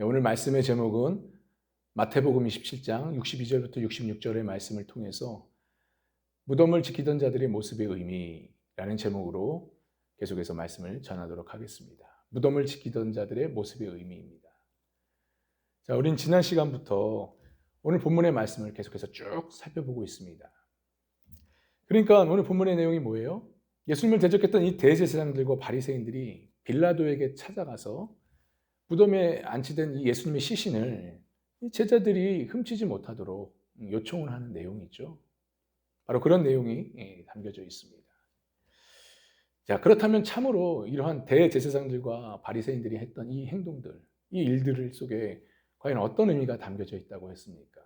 예, 오늘 말씀의 제목은 마태복음 27장 62절부터 66절의 말씀을 통해서 무덤을 지키던 자들의 모습의 의미라는 제목으로 계속해서 말씀을 전하도록 하겠습니다. 무덤을 지키던 자들의 모습의 의미입니다. 자, 우린 지난 시간부터 오늘 본문의 말씀을 계속해서 쭉 살펴보고 있습니다. 그러니까 오늘 본문의 내용이 뭐예요? 예수님을 대적했던 이 대제사장들과 바리새인들이 빌라도에게 찾아가서 무덤에 안치된 이 예수님의 시신을 이 제자들이 훔치지 못하도록 요청을 하는 내용이죠. 바로 그런 내용이 예, 담겨져 있습니다. 자, 그렇다면 참으로 이러한 대제사장들과 바리새인들이 했던 이 행동들, 이 일들 속에 과연 어떤 의미가 담겨져 있다고 했습니까?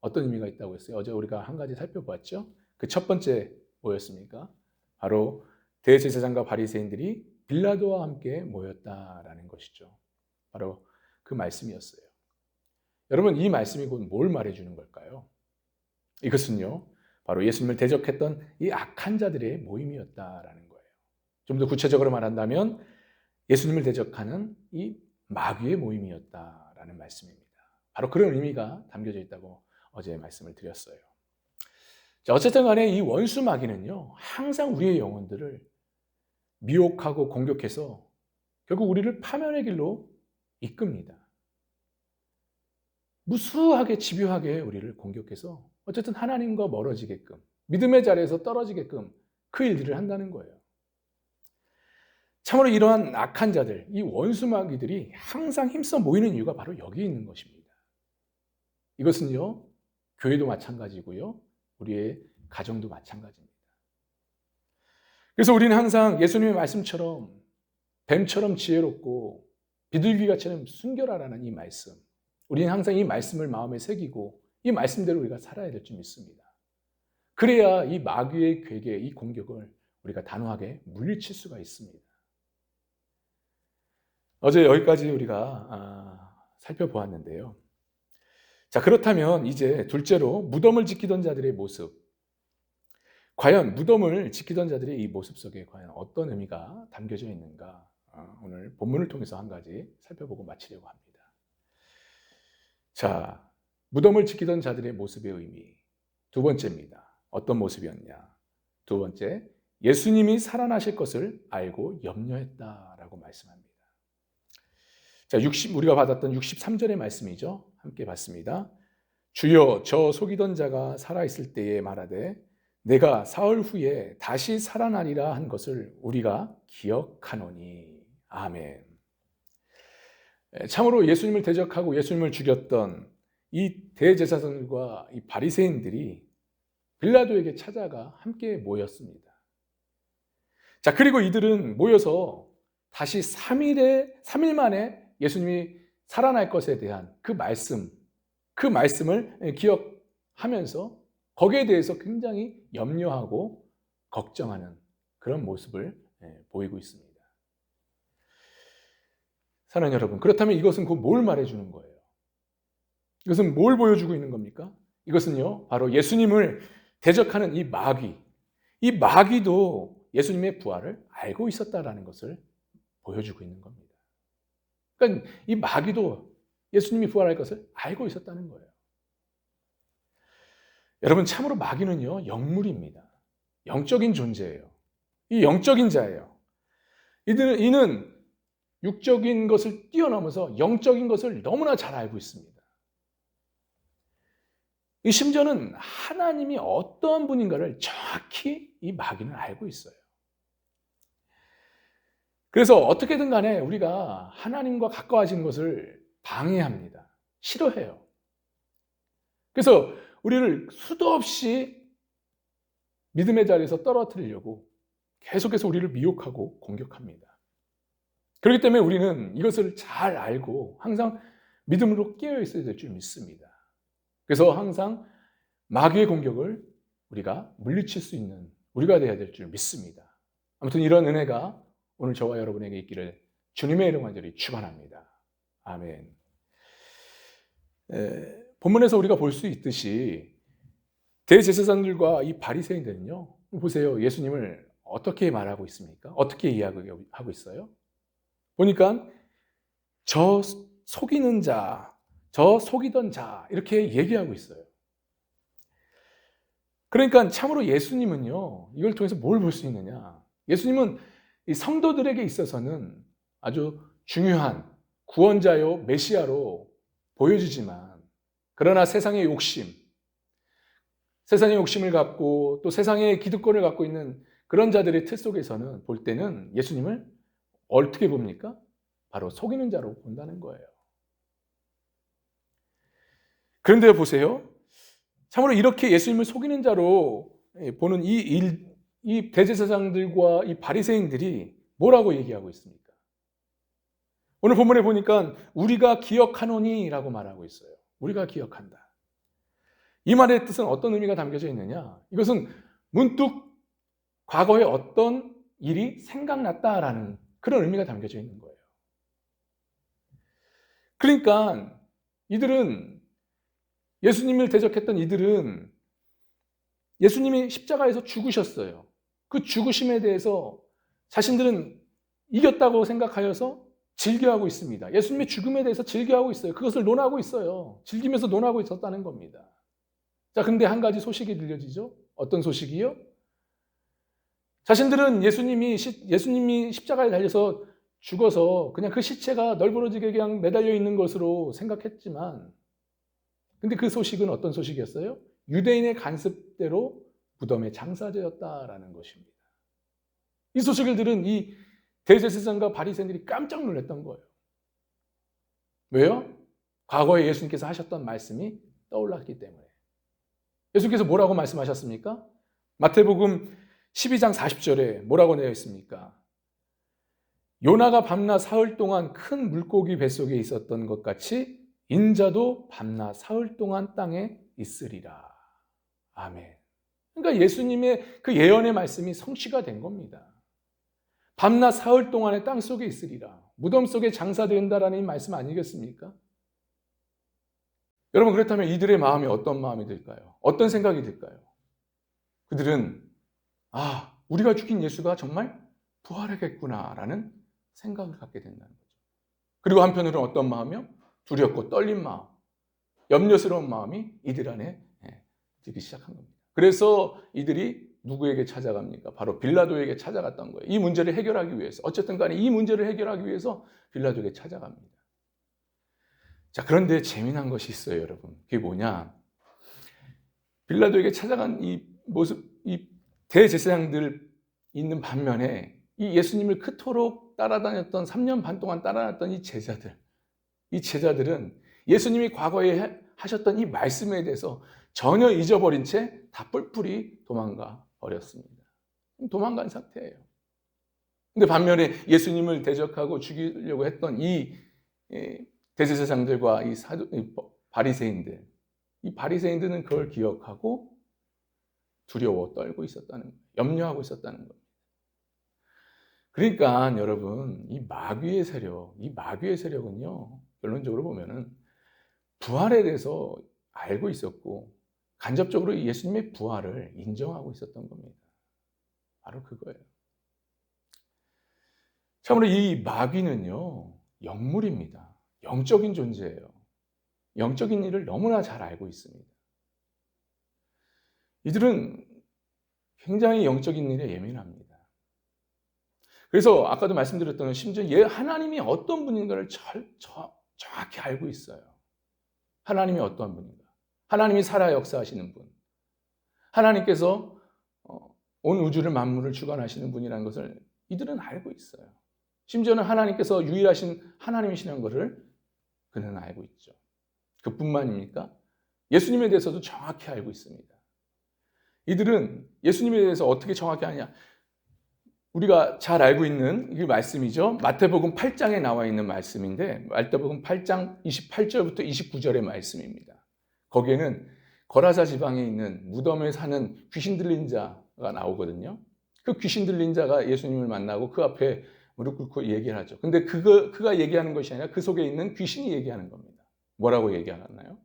어떤 의미가 있다고 했어요? 어제 우리가 한 가지 살펴봤죠? 그 첫 번째 뭐였습니까? 바로 대제사장과 바리새인들이 빌라도와 함께 모였다라는 것이죠. 바로 그 말씀이었어요. 여러분 이 말씀이 곧 뭘 말해주는 걸까요? 이것은요 바로 예수님을 대적했던 이 악한 자들의 모임이었다라는 거예요. 좀 더 구체적으로 말한다면 예수님을 대적하는 이 마귀의 모임이었다라는 말씀입니다. 바로 그런 의미가 담겨져 있다고 어제 말씀을 드렸어요. 자, 어쨌든 간에 이 원수 마귀는요 항상 우리의 영혼들을 미혹하고 공격해서 결국 우리를 파멸의 길로 이끕니다. 무수하게 집요하게 우리를 공격해서 어쨌든 하나님과 멀어지게끔 믿음의 자리에서 떨어지게끔 그 일들을 한다는 거예요. 참으로 이러한 악한 자들, 이 원수마귀들이 항상 힘써 모이는 이유가 바로 여기 있는 것입니다. 이것은요, 교회도 마찬가지고요, 우리의 가정도 마찬가지입니다. 그래서 우리는 항상 예수님의 말씀처럼 뱀처럼 지혜롭고 비둘기가처럼 순결하라는 이 말씀. 우리는 항상 이 말씀을 마음에 새기고 이 말씀대로 우리가 살아야 될 줄 믿습니다. 그래야 이 마귀의 괴계, 이 공격을 우리가 단호하게 물리칠 수가 있습니다. 어제 여기까지 우리가 아, 살펴보았는데요. 자, 그렇다면 이제 둘째로 무덤을 지키던 자들의 모습. 과연 무덤을 지키던 자들의 이 모습 속에 과연 어떤 의미가 담겨져 있는가? 아, 오늘 본문을 통해서 한 가지 살펴보고 마치려고 합니다. 자, 무덤을 지키던 자들의 모습의 의미. 두 번째입니다. 어떤 모습이었냐? 두 번째, 예수님이 살아나실 것을 알고 염려했다라고 말씀합니다. 자, 60, 우리가 받았던 63절의 말씀이죠. 함께 봤습니다. 주여, 저 속이던 자가 살아있을 때에 말하되, 내가 사흘 후에 다시 살아나리라 한 것을 우리가 기억하노니. 아멘. 참으로 예수님을 대적하고 예수님을 죽였던 이 대제사장들과 이 바리새인들이 빌라도에게 찾아가 함께 모였습니다. 자, 그리고 이들은 모여서 다시 3일에 3일 만에 예수님이 살아날 것에 대한 그 말씀, 그 말씀을 기억하면서 거기에 대해서 굉장히 염려하고 걱정하는 그런 모습을 보이고 있습니다. 사랑하는 여러분, 그렇다면 이것은 그뭘 말해주는 거예요? 이것은 뭘 보여주고 있는 겁니까? 이것은요, 바로 예수님을 대적하는 이 마귀, 이 마귀도 예수님의 부활을 알고 있었다라는 것을 보여주고 있는 겁니다. 그러니까 이 마귀도 예수님이 부활할 것을 알고 있었다는 거예요. 여러분, 참으로 마귀는요, 영물입니다. 영적인 존재예요. 이 영적인 자예요. 이들은, 이는 육적인 것을 뛰어넘어서 영적인 것을 너무나 잘 알고 있습니다. 심지어는 하나님이 어떠한 분인가를 정확히 이 마귀는 알고 있어요. 그래서 어떻게든 간에 우리가 하나님과 가까워지는 것을 방해합니다. 싫어해요. 그래서 우리를 수도 없이 믿음의 자리에서 떨어뜨리려고 계속해서 우리를 미혹하고 공격합니다. 그렇기 때문에 우리는 이것을 잘 알고 항상 믿음으로 깨어 있어야 될 줄 믿습니다. 그래서 항상 마귀의 공격을 우리가 물리칠 수 있는 우리가 되어야 될 줄 믿습니다. 아무튼 이런 은혜가 오늘 저와 여러분에게 있기를 주님의 이름 간절히 축원합니다. 아멘. 에, 본문에서 우리가 볼 수 있듯이 대제사장들과 이 바리새인들은요. 보세요. 예수님을 어떻게 말하고 있습니까? 어떻게 이야기하고 있어요? 보니까 저 속이는 자, 저 속이던 자 이렇게 얘기하고 있어요. 그러니까 참으로 예수님은요 이걸 통해서 뭘 볼 수 있느냐? 예수님은 이 성도들에게 있어서는 아주 중요한 구원자요 메시아로 보여주지만 그러나 세상의 욕심, 세상의 욕심을 갖고 또 세상의 기득권을 갖고 있는 그런 자들의 틀 속에서는 볼 때는 예수님을 어떻게 봅니까? 바로 속이는 자로 본다는 거예요. 그런데 보세요. 참으로 이렇게 예수님을 속이는 자로 보는 이 일, 이 대제사장들과 이 바리새인들이 뭐라고 얘기하고 있습니까? 오늘 본문에 보니까 우리가 기억하노니라고 말하고 있어요. 우리가 기억한다. 이 말의 뜻은 어떤 의미가 담겨져 있느냐? 이것은 문득 과거에 어떤 일이 생각났다라는 그런 의미가 담겨져 있는 거예요. 그러니까 이들은 예수님을 대적했던 이들은 예수님이 십자가에서 죽으셨어요. 그 죽으심에 대해서 자신들은 이겼다고 생각하여서 즐겨하고 있습니다. 예수님의 죽음에 대해서 즐겨하고 있어요. 그것을 논하고 있어요. 즐기면서 논하고 있었다는 겁니다. 자, 근데 한 가지 소식이 들려지죠? 어떤 소식이요? 자신들은 예수님이, 예수님이 십자가에 달려서 죽어서 그냥 그 시체가 널브러지게 그냥 매달려 있는 것으로 생각했지만, 근데 그 소식은 어떤 소식이었어요? 유대인의 간섭대로 무덤에 장사되었다라는 것입니다. 이 소식을 들은 이 대제사장과 바리새인들이 깜짝 놀랐던 거예요. 왜요? 과거에 예수님께서 하셨던 말씀이 떠올랐기 때문에. 예수님께서 뭐라고 말씀하셨습니까? 마태복음 12장 40절에 뭐라고 되어 있습니까? 요나가 밤낮 사흘 동안 큰 물고기 뱃속에 있었던 것 같이 인자도 밤낮 사흘 동안 땅에 있으리라. 아멘. 그러니까 예수님의 그 예언의 말씀이 성취가 된 겁니다. 밤낮 사흘 동안에 땅 속에 있으리라. 무덤 속에 장사된다라는 이 말씀 아니겠습니까? 여러분 그렇다면 이들의 마음이 어떤 마음이 들까요? 어떤 생각이 들까요? 그들은 아 우리가 죽인 예수가 정말 부활하겠구나라는 생각을 갖게 된다는 거죠. 그리고 한편으로는 어떤 마음이요? 두렵고 떨린 마음, 염려스러운 마음이 이들 안에 예, 들기 시작한 겁니다. 그래서 이들이 누구에게 찾아갑니까? 바로 빌라도에게 찾아갔던 거예요. 이 문제를 해결하기 위해서. 어쨌든 간에 이 문제를 해결하기 위해서 빌라도에게 찾아갑니다. 자, 그런데 재미난 것이 있어요, 여러분. 그게 뭐냐? 빌라도에게 찾아간 이 모습, 이 대제사장들 있는 반면에 이 예수님을 그토록 따라다녔던 3년 반 동안 따라다녔던 이 제자들, 이 제자들은 예수님이 과거에 하셨던 이 말씀에 대해서 전혀 잊어버린 채 다 뿔뿔이 도망가 버렸습니다. 도망간 상태예요. 근데 반면에 예수님을 대적하고 죽이려고 했던 이 대제사장들과 이 사도 이 바리새인들, 이 바리새인들은 그걸 기억하고 두려워 떨고 있었다는 거예요. 염려하고 있었다는 겁니다. 그러니까 여러분 이 마귀의 세력, 이 마귀의 세력은요 결론적으로 보면은 부활에 대해서 알고 있었고 간접적으로 예수님의 부활을 인정하고 있었던 겁니다. 바로 그거예요. 참으로 이 마귀는요, 영물입니다. 영적인 존재예요. 영적인 일을 너무나 잘 알고 있습니다. 이들은 굉장히 영적인 일에 예민합니다. 그래서 아까도 말씀드렸던 심지어 예, 하나님이 어떤 분인가를 절, 저, 정확히 알고 있어요. 하나님이 어떠한 분인가. 하나님이 살아 역사하시는 분. 하나님께서 어, 온 우주를 만물을 주관하시는 분이라는 것을 이들은 알고 있어요. 심지어는 하나님께서 유일하신 하나님이시는 것을 그는 알고 있죠. 그뿐만입니까? 예수님에 대해서도 정확히 알고 있습니다. 이들은 예수님에 대해서 어떻게 정확히 아냐? 우리가 잘 알고 있는 이 말씀이죠. 마태복음 8장에 나와 있는 말씀인데 마태복음 8장 28절부터 29절의 말씀입니다. 거기에는 거라사 지방에 있는 무덤에 사는 귀신 들린 자가 나오거든요. 그 귀신 들린 자가 예수님을 만나고 그 앞에 무릎 꿇고 얘기를 하죠. 근데 그거, 그가 얘기하는 것이 아니라 그 속에 있는 귀신이 얘기하는 겁니다. 뭐라고 얘기하나요?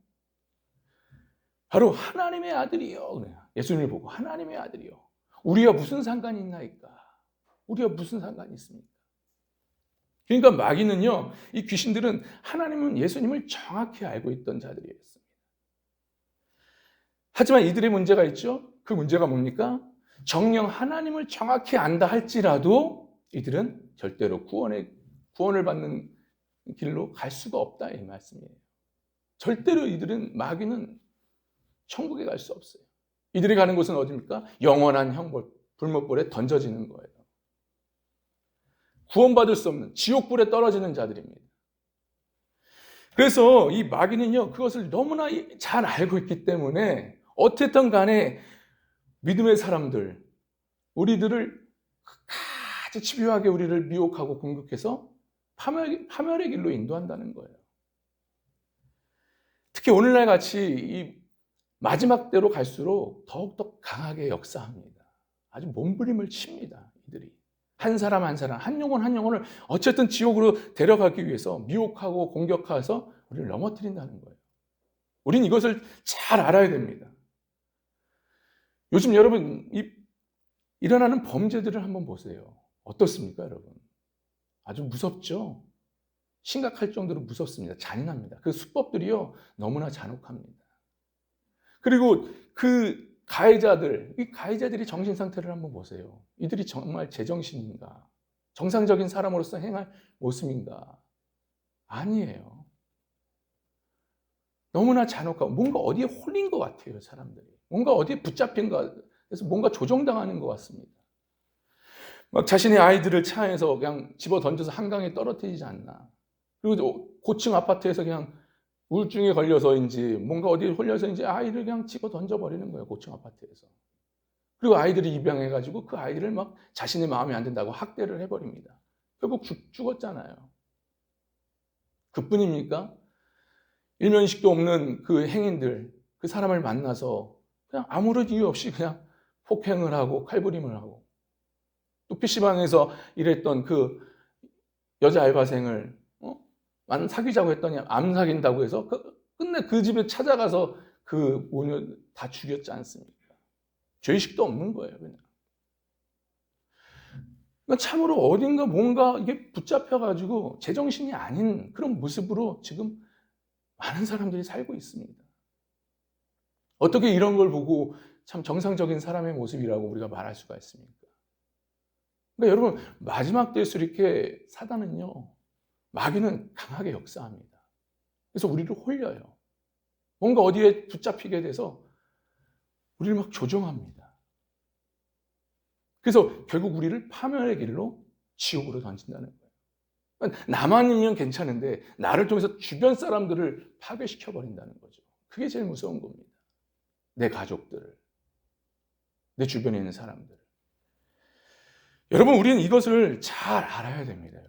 바로 하나님의 아들이요. 예수님을 보고 하나님의 아들이요. 우리가 무슨 상관이 있나이까? 우리가 무슨 상관이 있습니까? 그러니까 마귀는요, 이 귀신들은 하나님은 예수님을 정확히 알고 있던 자들이었습니다. 하지만 이들의 문제가 있죠. 그 문제가 뭡니까? 정령 하나님을 정확히 안다 할지라도 이들은 절대로 구원의 구원을 받는 길로 갈 수가 없다 이 말씀이에요. 절대로 이들은 마귀는 천국에 갈 수 없어요. 이들이 가는 곳은 어디입니까? 영원한 형벌, 불못불에 던져지는 거예요. 구원받을 수 없는 지옥불에 떨어지는 자들입니다. 그래서 이 마귀는요, 그것을 너무나 잘 알고 있기 때문에 어쨌든 간에 믿음의 사람들, 우리들을 아주 집요하게 우리를 미혹하고 공격해서 파멸, 파멸의 길로 인도한다는 거예요. 특히 오늘날 같이 이 마지막 때로 갈수록 더욱더 강하게 역사합니다. 아주 몸부림을 칩니다. 이들이. 한 사람 한 사람, 한 영혼 한 영혼을 어쨌든 지옥으로 데려가기 위해서 미혹하고 공격해서 우리를 넘어뜨린다는 거예요. 우린 이것을 잘 알아야 됩니다. 요즘 여러분, 이, 일어나는 범죄들을 한번 보세요. 어떻습니까, 여러분? 아주 무섭죠? 심각할 정도로 무섭습니다. 잔인합니다. 그 수법들이요, 너무나 잔혹합니다. 그리고 그 가해자들, 이 가해자들이 정신 상태를 한번 보세요. 이들이 정말 제정신인가? 정상적인 사람으로서 행할 모습인가? 아니에요. 너무나 잔혹하고 뭔가 어디에 홀린 것 같아요, 사람들이. 뭔가 어디에 붙잡힌 것 그래서 뭔가 조종당하는 것 같습니다. 막 자신의 아이들을 차에서 그냥 집어 던져서 한강에 떨어뜨리지 않나. 그리고 고층 아파트에서 그냥 우울증에 걸려서인지 뭔가 어디에 홀려서인지 아이를 그냥 집어 던져버리는 거예요. 고층 아파트에서. 그리고 아이들이 입양해가지고 그 아이들을 막 자신의 마음에 안 든다고 학대를 해버립니다. 결국 죽, 죽었잖아요. 그뿐입니까? 일면식도 없는 그 행인들, 그 사람을 만나서 그냥 아무런 이유 없이 그냥 폭행을 하고 칼부림을 하고 또 PC방에서 일했던 그 여자 알바생을 만 사귀자고 했더니 암 사귄다고 해서 그, 끝내 그 집에 찾아가서 그 모녀 다 죽였지 않습니까? 죄의식도 없는 거예요, 그냥. 그러니까 참으로 어딘가 뭔가 이게 붙잡혀가지고 제정신이 아닌 그런 모습으로 지금 많은 사람들이 살고 있습니다. 어떻게 이런 걸 보고 참 정상적인 사람의 모습이라고 우리가 말할 수가 있습니까? 그러니까 여러분, 마지막 때일수록 이렇게 사단은요, 마귀는 강하게 역사합니다. 그래서 우리를 홀려요. 뭔가 어디에 붙잡히게 돼서 우리를 막 조종합니다. 그래서 결국 우리를 파멸의 길로 지옥으로 던진다는 거예요. 그러니까 나만이면 괜찮은데 나를 통해서 주변 사람들을 파괴시켜 버린다는 거죠. 그게 제일 무서운 겁니다. 내 가족들을, 내 주변에 있는 사람들을. 여러분, 우리는 이것을 잘 알아야 됩니다.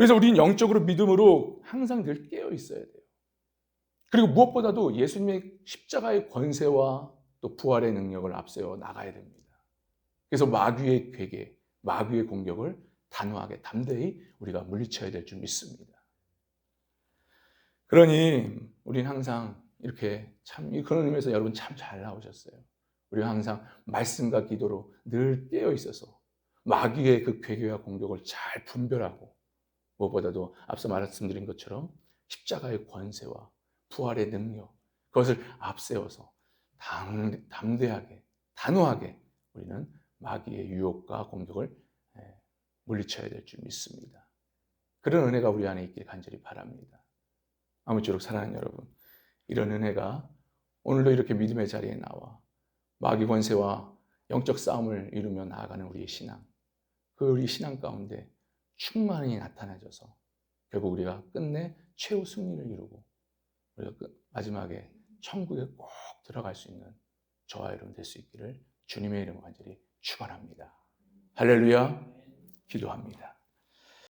그래서 우리는 영적으로 믿음으로 항상 늘 깨어 있어야 돼요. 그리고 무엇보다도 예수님의 십자가의 권세와 또 부활의 능력을 앞세워 나가야 됩니다. 그래서 마귀의 괴계, 마귀의 공격을 단호하게 담대히 우리가 물리쳐야 될 줄 믿습니다. 그러니 우리는 항상 이렇게 참 그런 의미에서 여러분 참 잘 나오셨어요. 우리가 항상 말씀과 기도로 늘 깨어 있어서 마귀의 그 괴계와 공격을 잘 분별하고 무엇보다도 앞서 말씀드린 것처럼 십자가의 권세와 부활의 능력, 그것을 앞세워서 당, 담대하게, 단호하게 우리는 마귀의 유혹과 공격을 예, 물리쳐야 될 줄 믿습니다. 그런 은혜가 우리 안에 있길 간절히 바랍니다. 아무쪼록 사랑하는 여러분, 이런 은혜가 오늘도 이렇게 믿음의 자리에 나와 마귀 권세와 영적 싸움을 이루며 나아가는 우리의 신앙, 그 우리 신앙 가운데 충만히 나타나져서 결국 우리가 끝내 최후 승리를 이루고 우리가 마지막에 천국에 꼭 들어갈 수 있는 저와 여러분 될 수 있기를 주님의 이름으로 간절히 축원합니다. 할렐루야. 기도합니다.